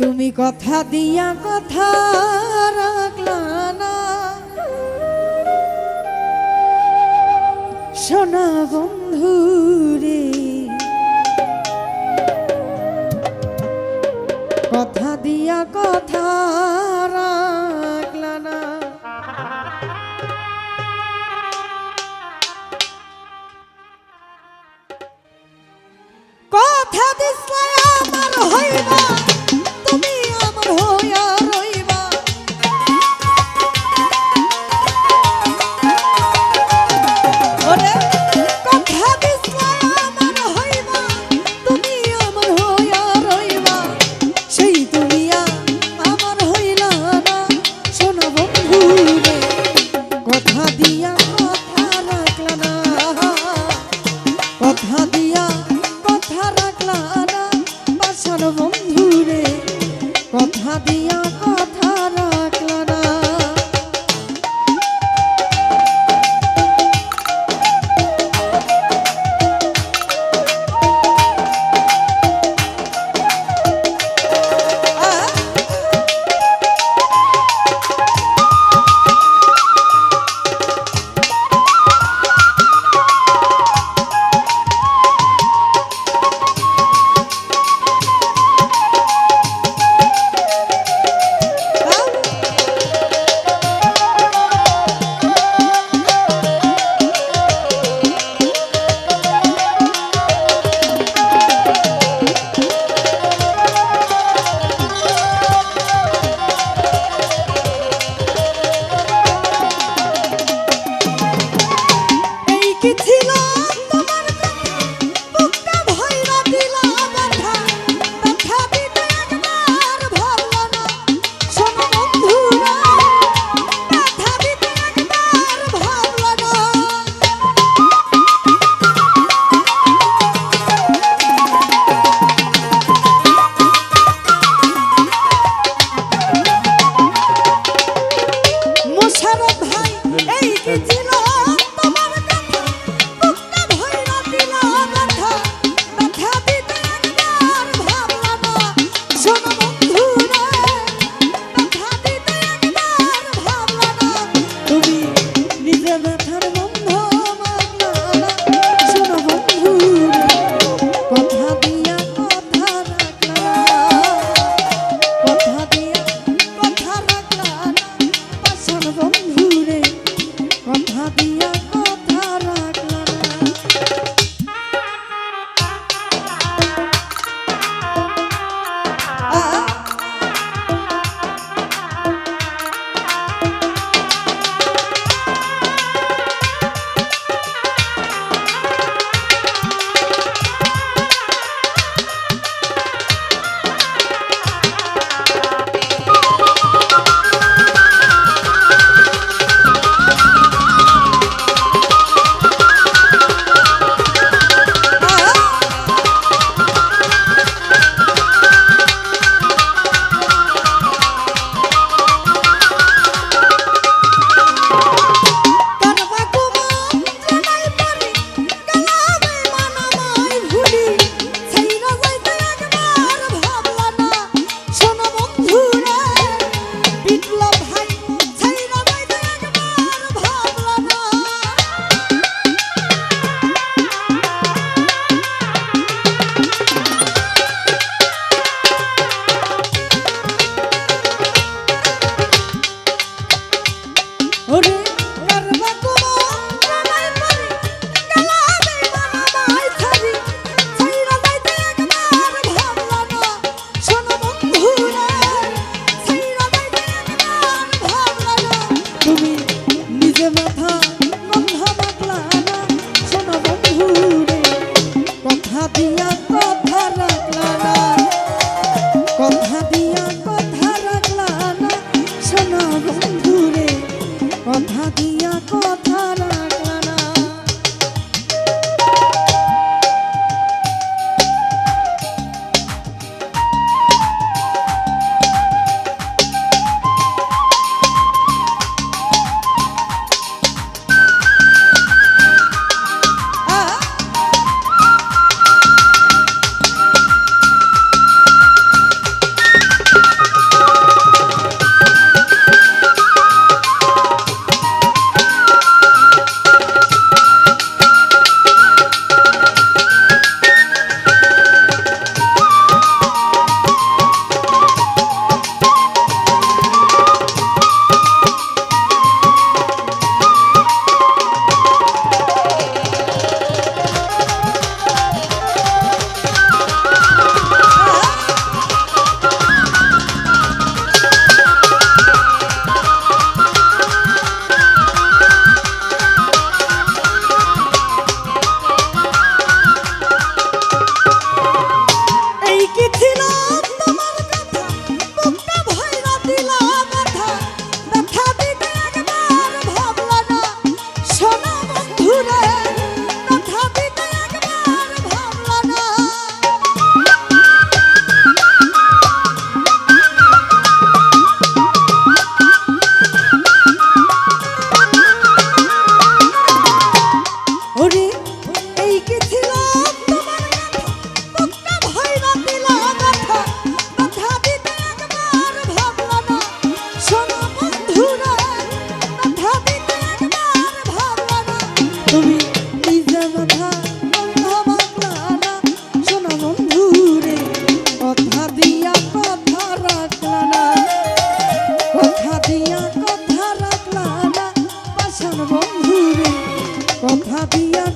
তুমি কথা দিয়া কথা রাখলা না। সোনা বন্ধু রে, কথা দিয়া কথা রাখলা না। কথা দিসলে আমার হইবা। happy লাগিয়া কথা I'm happy.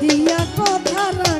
দিয়া কথা